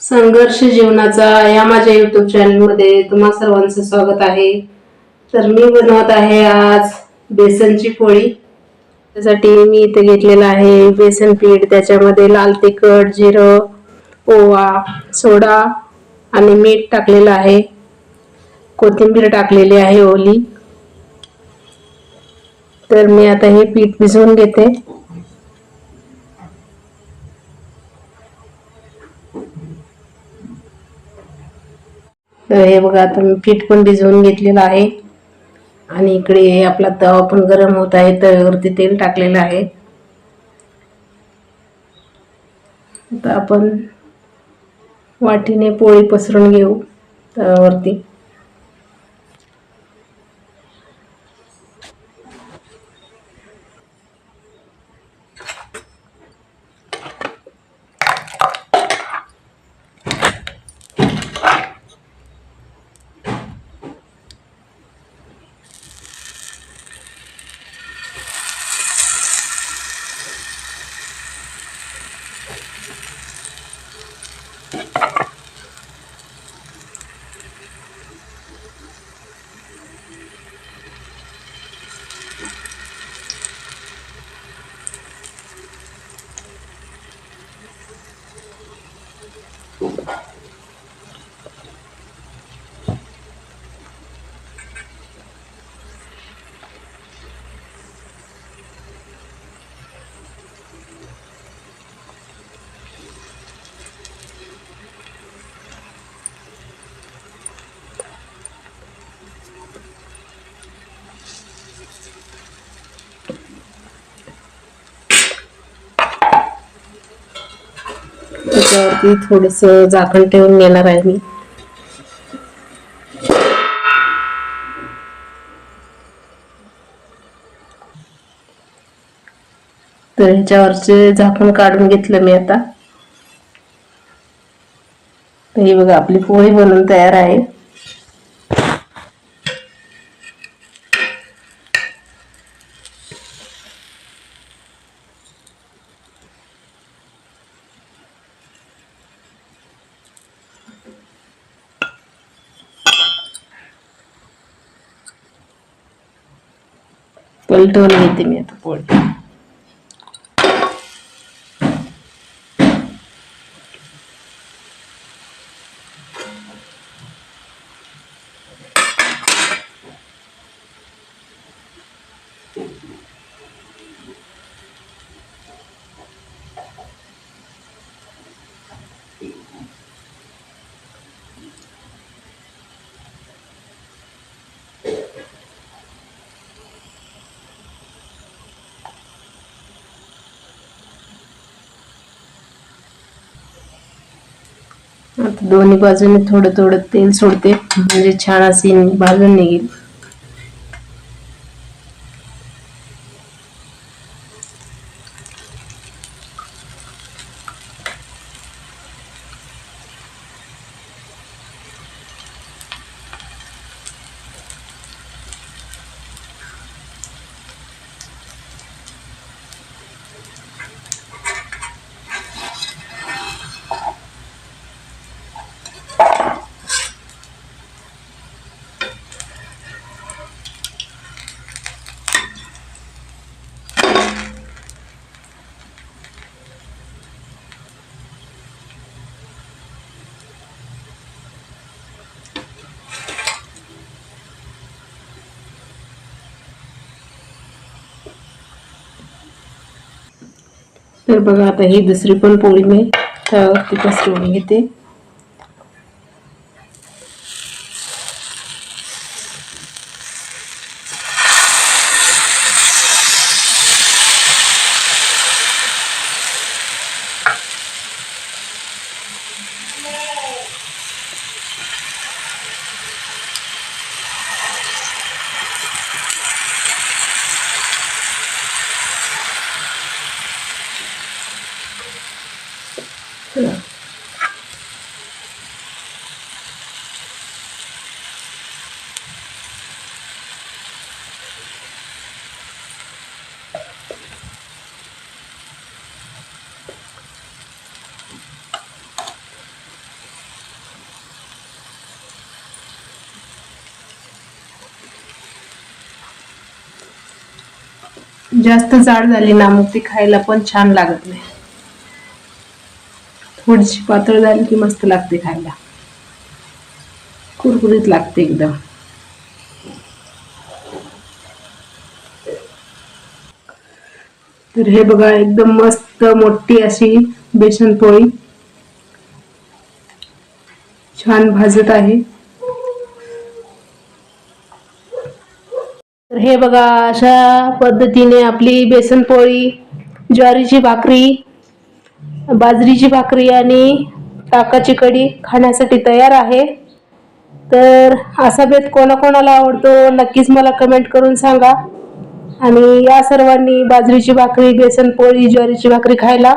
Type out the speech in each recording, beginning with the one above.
संघर्ष जीवनाचा या माझ्या यूट्यूब चॅनलमध्ये तुम्हा सर्वांचं स्वागत आहे. तर मी बनवत आहे आज बेसनची पोळी. त्यासाठी मी इथे घेतलेलं आहे बेसन पीठ त्याच्यामध्ये लाल तिखट जिरं ओवा सोडा आणि मीठ टाकलेलं आहे. कोथिंबीर टाकलेली आहे ओली. तर मी आता हे पीठ भिजवून घेते. हे बघा आता मी पीठ पण भिजवून घेतलेलं आहे. आणि इकडे आपला तवा पण गरम होत आहे तव्यावरती तेल टाकलेलं आहे. आता आपण वाटीने पोळी पसरून घेऊ तव्यावरती. त्याच्यावरती थोडस झाकण ठेवून घेणार आहे मी. तर ह्याच्यावरचे झाकण काढून घेतलं मी आता. तर ही बघा आपली पोळी बनवून तयार आहे. पलटवून घेते मी आता आता दोन्ही बाजूने थोडं थोडं तेल सोडते. म्हणजे छान अशी भाजून निघेल. तर बघा आता ही दुसरी पण पोळी मी तिथं पसरवून घेते. जास्त जाड झाली ना मग ती खायला पण छान लागत नाही. थोडीशी पातळ झाली की मस्त लागते खायला. कुरकुरीत लागते एकदम. तर हे बघा एकदम मस्त मोठी अशी बेसन पोळी. छान भाजत आहे. तर हे बघा अशा पद्धतीने आपली बेसन पोळी ज्वारीची भाकरी बाजरीची भाकरी आणि ताकाची कढी खाण्यासाठी तयार आहे. तर असा बेत कोणाकोणाला आवडतो नक्कीच मला कमेंट करून सांगा. आणि या सर्वांनी बाजरीची भाकरी बेसन पोळी ज्वारीची भाकरी खायला.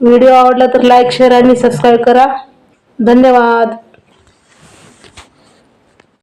व्हिडिओ आवडला तर लाईक शेअर आणि सबस्क्राईब करा. धन्यवाद.